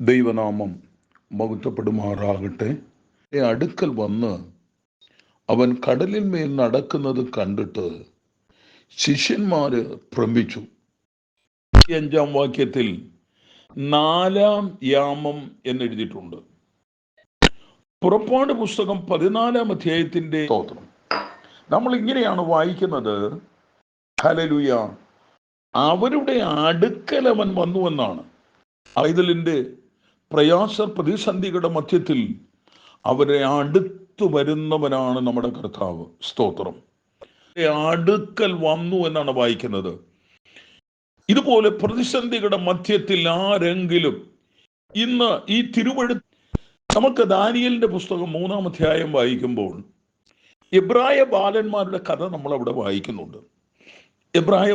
ദൈവനാമം മഹത്വപ്പെടുമാറാകട്ടെ. ഈ അടുക്കൽ വന്ന് അവൻ കടലിന്മേൽ നടക്കുന്നത് കണ്ടിട്ട് ശിഷ്യന്മാര് ഭ്രമിച്ചു. അഞ്ചാം വാക്യത്തിൽ നാലാം യാമം എന്നെഴുതിയിട്ടുണ്ട്. പുറപ്പാട് പുസ്തകം പതിനാലാം അധ്യായത്തിന്റെ സ്തോത്രം. നമ്മൾ ഇങ്ങനെയാണ് വായിക്കുന്നത്. ഹലലുയ അവരുടെ അടുക്കൽ അവൻ വന്നു എന്നാണ് ഐതലിന്റെ പ്രയാസ പ്രതിസന്ധികളുടെ മധ്യത്തിൽ അവരെ അടുത്തു വരുന്നവനാണ് നമ്മുടെ കർത്താവ്. സ്തോത്രം. അടുക്കൽ വന്നു എന്നാണ് വായിക്കുന്നത്. ഇതുപോലെ പ്രതിസന്ധികളുടെ മധ്യത്തിൽ ആരെങ്കിലും ഇന്ന് ഈ തിരുവഴു നമുക്ക് ദാനിയലിന്റെ പുസ്തകം മൂന്നാം അധ്യായം വായിക്കുമ്പോൾ എബ്രായ ബാലന്മാരുടെ കഥ നമ്മൾ അവിടെ വായിക്കുന്നുണ്ട്. എബ്രായ